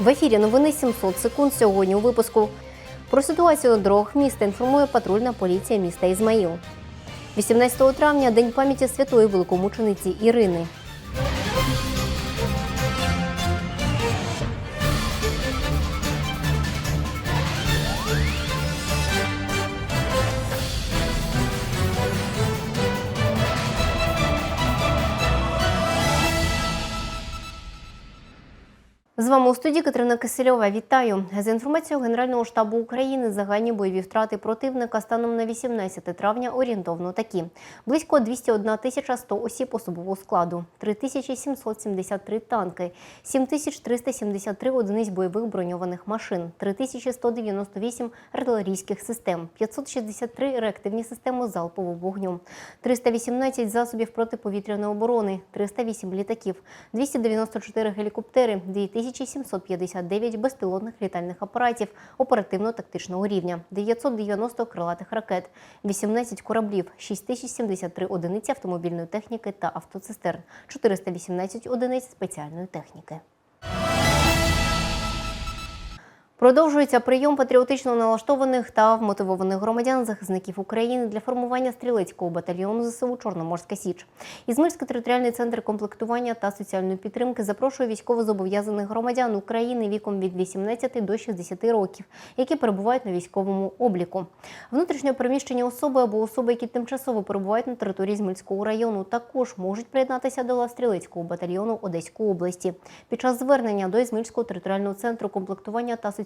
В ефірі новини 700 секунд сьогодні у випуску. Про ситуацію на дорогах міста інформує патрульна поліція міста Ізмаїл. 18 травня День пам'яті святої великомучениці Ірини. З вами у студії Катерина Кисельова. Вітаю за інформацією Генерального штабу України. Загальні бойові втрати противника станом на 18 травня орієнтовно такі: близько 201 тисяча 100 осіб особового складу, 3773 танки, 7373 одиниць бойових броньованих машин, 3198 артилерійських систем, 563 реактивні системи залпового вогню, 318 засобів протиповітряної оборони, 308 літаків, 294 гелікоптери, 2759 безпілотних літальних апаратів оперативно-тактичного рівня, 990 крилатих ракет, 18 кораблів, 6073 одиниці автомобільної техніки та автоцистерн, 418 одиниць спеціальної техніки. Продовжується прийом патріотично налаштованих та вмотивованих громадян захисників України для формування стрілецького батальйону ЗСУ Чорноморська Січ. Ізмирський територіальний центр комплектування та соціальної підтримки запрошує військовозобов'язаних громадян України віком від 18 до 60 років, які перебувають на військовому обліку. Внутрішньо переміщені особи або особи, які тимчасово перебувають на території Змільського району, також можуть приєднатися до стрілецького батальйону Одеської області. Під час звернення до Ізмільського територіального центру комплектування та соціальної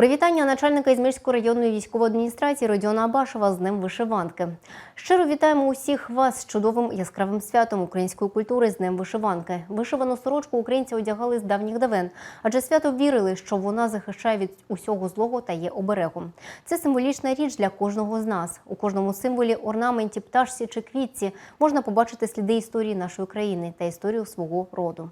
Привітання начальника Ізмірської районної військової адміністрації Родіона Абашева з Днем Вишиванки. Щиро вітаємо усіх вас з чудовим яскравим святом української культури з Днем Вишиванки. Вишивану сорочку українці одягали з давніх давен, адже свято вірили, що вона захищає від усього злого та є оберегом. Це символічна річ для кожного з нас. У кожному символі, орнаменті, пташці чи квітці можна побачити сліди історії нашої країни та історію свого роду.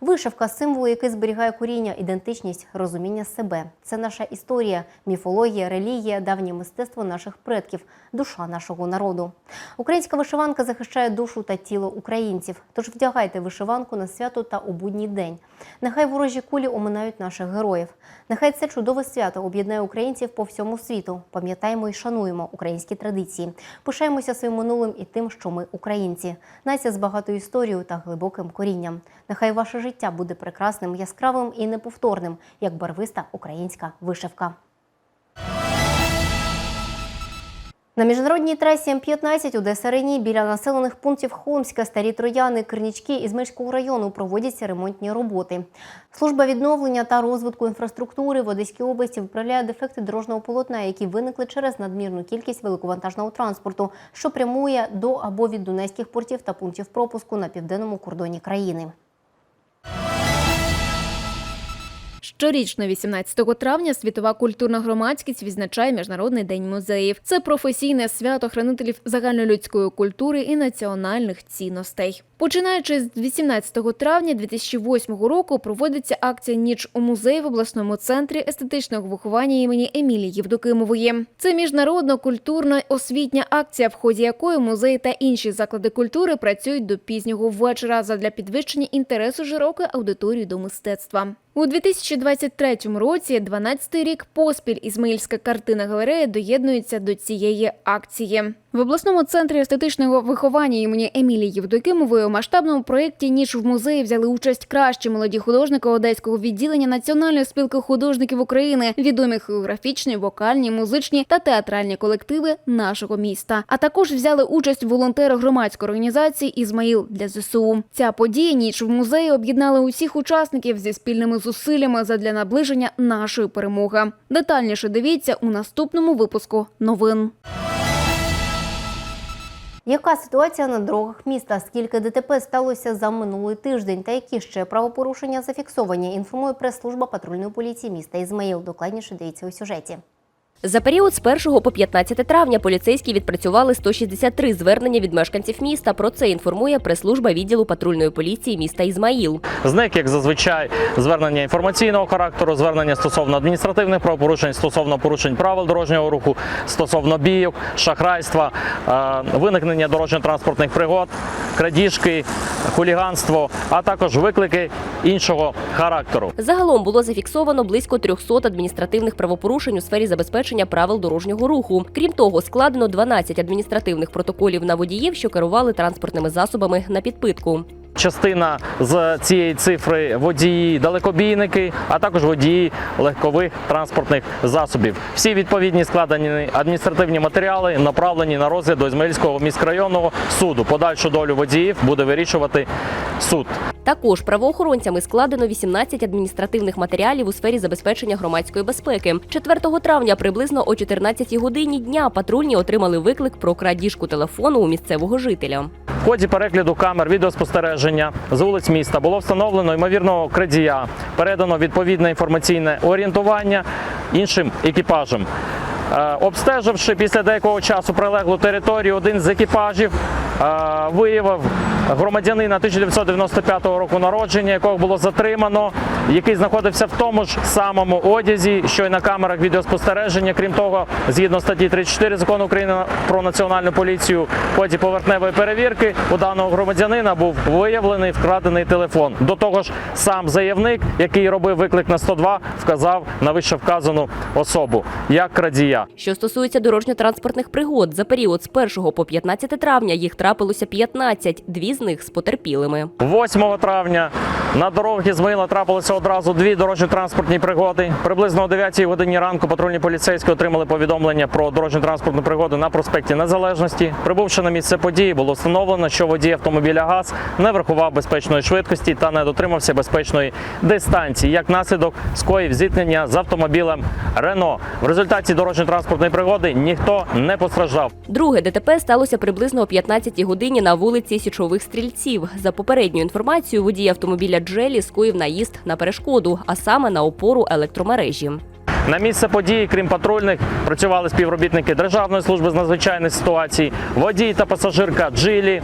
Вишивка символ, який зберігає коріння, ідентичність, розуміння себе. Це наша історія, міфологія, релігія, давнє мистецтво наших предків, душа нашого народу. Українська вишиванка захищає душу та тіло українців. Тож вдягайте вишиванку на свято та у будній день. Нехай ворожі кулі оминають наших героїв. Нехай це чудове свято об'єднає українців по всьому світу. Пам'ятаємо і шануємо українські традиції. Пишаємося своїм минулим і тим, що ми українці. Нація з багатою історією та глибоким корінням. Нехай ваше життя буде прекрасним, яскравим і неповторним, як барвиста українська вишивка. На міжнародній трасі М-15 Одеса Рені біля населених пунктів Холмська, Старі Трояни, Кринічки Ізмельського району проводяться ремонтні роботи. Служба відновлення та розвитку інфраструктури в Одеській області виправляє дефекти дорожнього полотна, які виникли через надмірну кількість великовантажного транспорту, що прямує до або від донецьких портів та пунктів пропуску на південному кордоні країни. Щорічно, 18 травня, світова культурна громадськість відзначає Міжнародний день музеїв. Це професійне свято хранителів загальнолюдської культури і національних цінностей. Починаючи з 18 травня 2008 року, проводиться акція Ніч у музеї в обласному центрі естетичного виховання імені Емілії Євдокимової. Це міжнародна культурна освітня акція, в ході якої музеї та інші заклади культури працюють до пізнього вечора задля підвищення інтересу широкої аудиторії до мистецтва. У 2023 році, 12-й рік поспіль, Ізмаїльська картина галерея доєднується до цієї акції. В обласному центрі естетичного виховання імені Емілії Євдокимової у масштабному проєкті Ніч в музеї взяли участь кращі молоді художники одеського відділення Національної спілки художників України, відомі хореографічні, вокальні, музичні та театральні колективи нашого міста. А також взяли участь волонтери громадської організації Ізмаїл для ЗСУ. Ця подія ніч в музеї об'єднала усіх учасників зі спільними зусиллями задля наближення нашої перемоги. Детальніше дивіться у наступному випуску новин. Яка ситуація на дорогах міста? Скільки ДТП сталося за минулий тиждень? Та які ще правопорушення зафіксовані? Інформує прес-служба патрульної поліції міста Ізмаїл. Докладніше дивіться у сюжеті. За період з 1 по 15 травня поліцейські відпрацювали 163 звернення від мешканців міста. Про це інформує прес-служба відділу патрульної поліції міста Ізмаїл. З них, як зазвичай, звернення інформаційного характеру, звернення стосовно адміністративних правопорушень, стосовно порушень правил дорожнього руху, стосовно бійок, шахрайства, е, виникнення дорожньо-транспортних пригод, крадіжки, хуліганство, а також виклики іншого характеру. Загалом було зафіксовано близько 300 адміністративних правопорушень у сфері забезпечення правил дорожнього руху. Крім того, складено 12 адміністративних протоколів на водіїв, що керували транспортними засобами на підпитку. Частина з цієї цифри водії далекобійники, а також водії легкових транспортних засобів. Всі відповідні складені адміністративні матеріали направлені на розгляд до Ізмаїльського міськрайонного суду. Подальшу долю водіїв буде вирішувати суд. Також правоохоронцями складено 18 адміністративних матеріалів у сфері забезпечення громадської безпеки. 4 травня приблизно о 14 годині дня патрульні отримали виклик про крадіжку телефону у місцевого жителя. В ході перегляду камер відеоспостереження з вулиць міста було встановлено ймовірного крадія, передано відповідне інформаційне орієнтування іншим екіпажам. Е, Обстеживши після деякого часу прилеглу територію, один з екіпажів е, виявив громадянина 1995 року народження, якого було затримано, який знаходився в тому ж самому одязі, що й на камерах відеоспостереження. Крім того, згідно статті 34 закону України про національну поліцію, в ході поверхневої перевірки у даного громадянина був виявлений вкрадений телефон. До того ж, сам заявник, який робив виклик на 102, вказав на вище вказану особу як крадія. Що стосується дорожньо-транспортних пригод, за період з 1 по 15 травня їх трапилося 15, дві з них з потерпілими. 8 травня на дорогі Ізмаїла трапилося одразу дві дорожньо-транспортні пригоди. Приблизно о 9 годині ранку патрульні поліцейські отримали повідомлення про дорожньо-транспортну пригоду на проспекті Незалежності. Прибувши на місце події, було встановлено, що водій автомобіля ГАЗ не врахував безпечної швидкості та не дотримався безпечної дистанції. Як наслідок скоїв зіткнення з автомобілем Рено. В результаті дорожньо-транспортної пригоди ніхто не постраждав. Друге ДТП сталося приблизно о 15 годині на вулиці Січових стрільців. За попередньою інформацією, водій автомобіля Джелі скоїв наїзд на перешкоду, а саме на опору електромережі. На місце події, крім патрульних, працювали співробітники Державної служби з надзвичайних ситуацій, водій та пасажирка Джилі.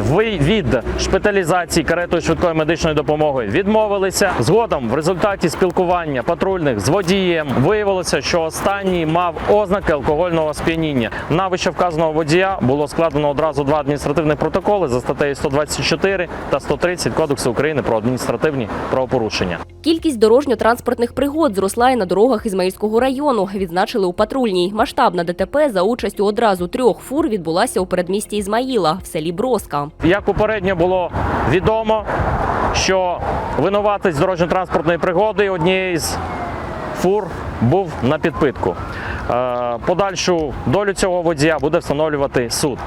Ви від шпиталізації каретою швидкої медичної допомоги відмовилися. Згодом, в результаті спілкування патрульних з водієм, виявилося, що останній мав ознаки алкогольного сп'яніння. На вищевказаного водія було складено одразу два адміністративних протоколи за статтею 124 та 130 Кодексу України про адміністративні правопорушення. Кількість дорожньо-транспортних пригод зросла і на дорогах Ізмаїльського району. Відзначили у патрульній. Масштабна ДТП за участю одразу трьох фур відбулася у передмісті Ізмаїла в селі Броска. Як попередньо було відомо, що винуватець дорожньо-транспортної пригоди однієї з фур був на підпитку. Е, Подальшу долю цього водія буде встановлювати суд.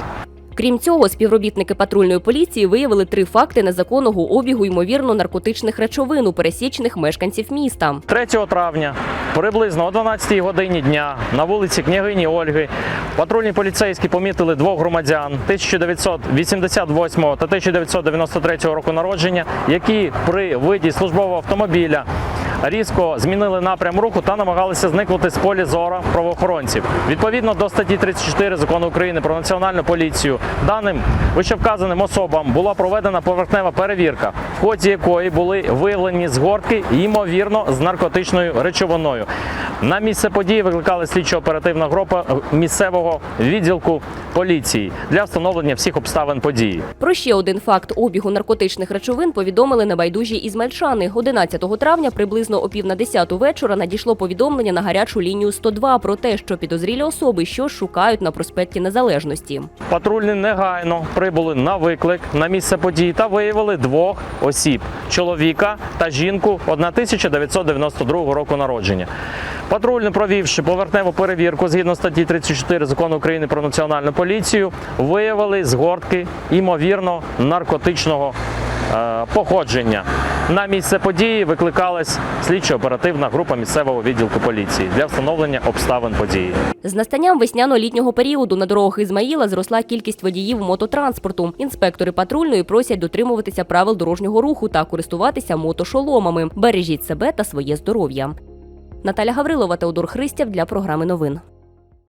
Крім цього, співробітники патрульної поліції виявили три факти незаконного обігу ймовірно наркотичних речовин у пересічних мешканців міста. 3 травня, приблизно о 12 годині дня, на вулиці княгині Ольги, патрульні поліцейські помітили двох громадян 1988 та 1993 року народження, які при виді службового автомобіля різко змінили напрям руху та намагалися зникнути з полі зору правоохоронців. Відповідно до статті 34 закону України про національну поліцію, даним вищевказаним особам була проведена поверхнева перевірка, в ході якої були виявлені згортки, ймовірно, з наркотичною речовиною. На місце події викликали слідчо-оперативна група місцевого відділку поліції для встановлення всіх обставин події. Про ще один факт обігу наркотичних речовин повідомили небайдужі ізмельчани. 11 травня, приблизно о пів на 10 вечора, надійшло повідомлення на гарячу лінію 102 про те, що підозрілі особи що шукають на проспекті Незалежності. Патрульні негайно прибули на виклик на місце події та виявили двох осіб: чоловіка та жінку 1992 року народження. Патрульно провівши поверхневу перевірку згідно статті 34 закону України про національну поліцію, виявили згортки ймовірно наркотичного е, походження. На місце події викликалась слідчо-оперативна група місцевого відділку поліції для встановлення обставин події. З настанням весняно-літнього періоду на дорогах Ізмаїла зросла кількість водіїв мототранспорту. Інспектори патрульної просять дотримуватися правил дорожнього руху та користуватися мотошоломами. Бережіть себе та своє здоров'я. Наталя Гаврилова, Теодор Христяв для програми новин.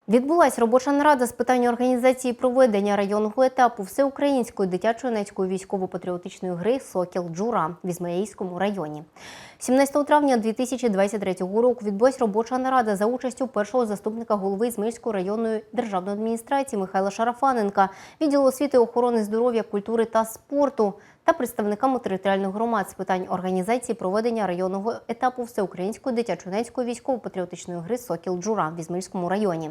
Відбулась робоча нарада з питань організації проведення районного етапу всеукраїнської дитячо-юнацької військово-патріотичної гри Сокіл Джура в Ізмаїльському районі. 17 травня 2023 року відбулась робоча нарада за участю першого заступника голови Ізмаїльської районної державної адміністрації Михайла Шарафаненка, відділу освіти, охорони здоров'я, культури та спорту та представниками територіальних громад з питань організації проведення районного етапу всеукраїнської дитячо-юнацької військово-патріотичної гри Сокіл Джура в Ізмаїльському районі.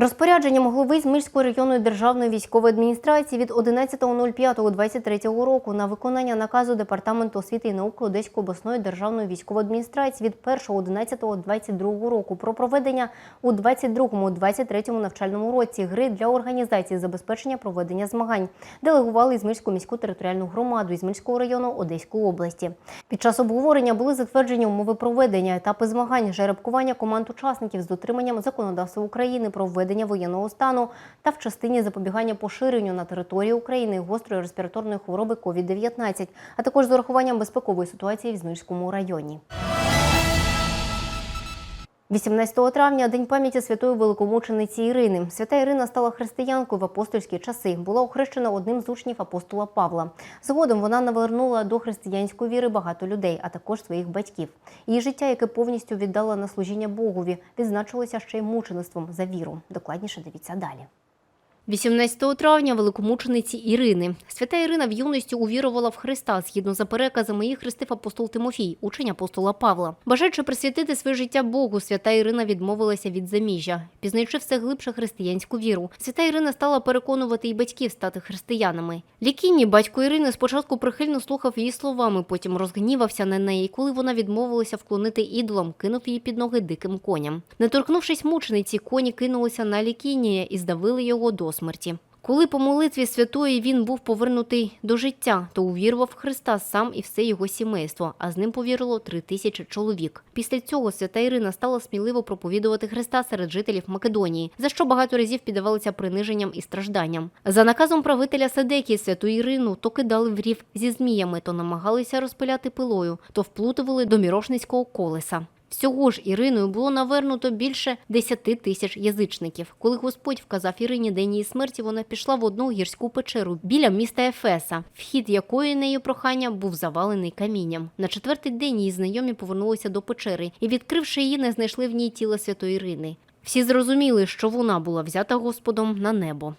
Розпорядженням голови Змільської районної державної військової адміністрації від 11.05.23 року на виконання наказу Департаменту освіти і науки Одеської обласної державної військової адміністрації від 1.11.22 року про проведення у 22-23 навчальному році гри для організації забезпечення проведення змагань делегували Ізмільську міську територіальну громаду Ізмільського району Одеської області. Під час обговорення були затверджені умови проведення, етапи змагань, жеребкування команд учасників з дотриманням законодавства України про введення воєнного стану та в частині запобігання поширенню на території України гострої респіраторної хвороби COVID-19, а також з урахуванням безпекової ситуації в Знижському районі. 18 травня день пам'яті святої великомучениці Ірини. Свята Ірина стала християнкою в апостольські часи. Була охрещена одним з учнів апостола Павла. Згодом вона навернула до християнської віри багато людей, а також своїх батьків. Її життя, яке повністю віддала на служіння Богові, відзначилося ще й мучеництвом за віру. Докладніше дивіться далі. 18 травня великомучениці Ірини. Свята Ірина в юності увірувала в Христа. Згідно за переказами, її хрестив апостол Тимофій, учень апостола Павла. Бажаючи присвятити своє життя Богу, свята Ірина відмовилася від заміжжя. Пізнаючи все глибше християнську віру, свята Ірина стала переконувати і батьків стати християнами. Лікінні батько Ірини спочатку прихильно слухав її словами, потім розгнівався на неї, коли вона відмовилася вклонити ідолам, кинув її під ноги диким коням. Не торкнувшись мучениці, коні кинулися на Лікінія і здавили його до смерті. Коли по молитві святої він був повернутий до життя, то увірував Христа сам і все його сімейство, а з ним повірило три тисячі чоловік. Після цього свята Ірина стала сміливо проповідувати Христа серед жителів Македонії, за що багато разів піддавалися приниженням і стражданням. За наказом правителя Седекії святу Ірину то кидали в рів зі зміями, то намагалися розпиляти пилою, то вплутували до мірошницького колеса. Всього ж Іриною було навернуто більше 10 тисяч язичників. Коли Господь вказав Ірині день її смерті, вона пішла в одну гірську печеру біля міста Ефеса, вхід якої її прохання був завалений камінням. На четвертий день її знайомі повернулися до печери і, відкривши її, не знайшли в ній тіла святої Ірини. Всі зрозуміли, що вона була взята Господом на небо.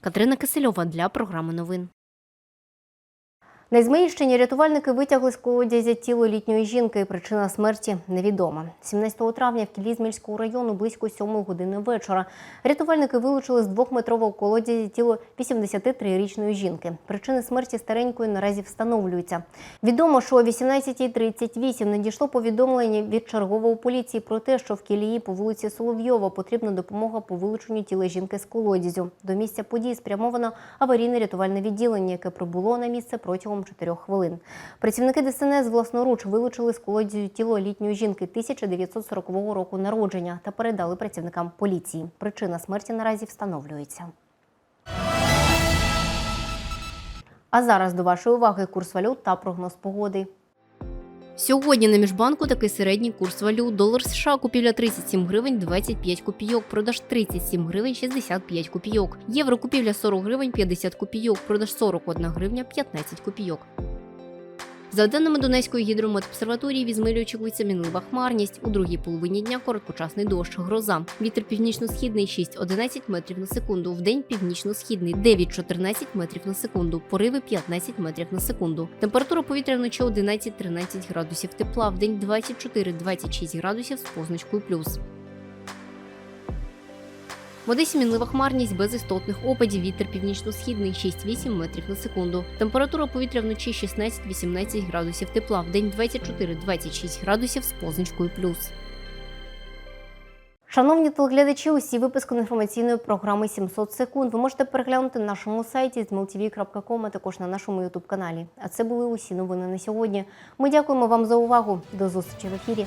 Катерина Кисельова для програми новин. На Ізмаїльщині рятувальники витягли з колодязя тіло літньої жінки. Причина смерті невідома. 17 травня в кілі Ізмаїльського району близько 7 години вечора рятувальники вилучили з двохметрового колодязя тіло 83-річної жінки. Причини смерті старенької наразі встановлюються. Відомо, що о 18.38 надійшло повідомлення від чергової поліції про те, що в кілії по вулиці Соловйова потрібна допомога по вилученню тіла жінки з колодязю. До місця події спрямовано аварійне рятувальне відділення, яке прибуло на місце протягом 4 хвилин. Працівники ДСНС власноруч вилучили з колодязю тіло літньої жінки 1940 року народження та передали працівникам поліції. Причина смерті наразі встановлюється. А зараз до вашої уваги курс валют та прогноз погоди. Сьогодні на міжбанку такий середній курс валют. Долар США купівля 37 гривень 25 копійок, продаж 37 гривень 65 копійок. Євро купівля 40 гривень 50 копійок, продаж 41 гривня 15 копійок. За даними Донецької гідрометобсерваторії, в Ізмаїлі очікується мінлива хмарність. У другій половині дня короткочасний дощ, гроза. Вітер північно-східний 6-11 метрів на секунду. Вдень північно-східний 9-14 метрів на секунду. Пориви 15 метрів на секунду. Температура повітря вночі 11-13 градусів тепла. Вдень 24-26 градусів з позначкою плюс. В Одесі хмарність без істотних опадів. Вітер північно-східний 6-8 метрів на секунду. Температура повітря вночі 16-18 градусів тепла. Вдень 24-26 градусів з позначкою плюс. Шановні телеглядачі, усі випуски інформаційної програми 700 секунд ви можете переглянути на нашому сайті zmltv.com, а також на нашому ютуб каналі. А це були усі новини на сьогодні. Ми дякуємо вам за увагу. До зустрічі в ефірі.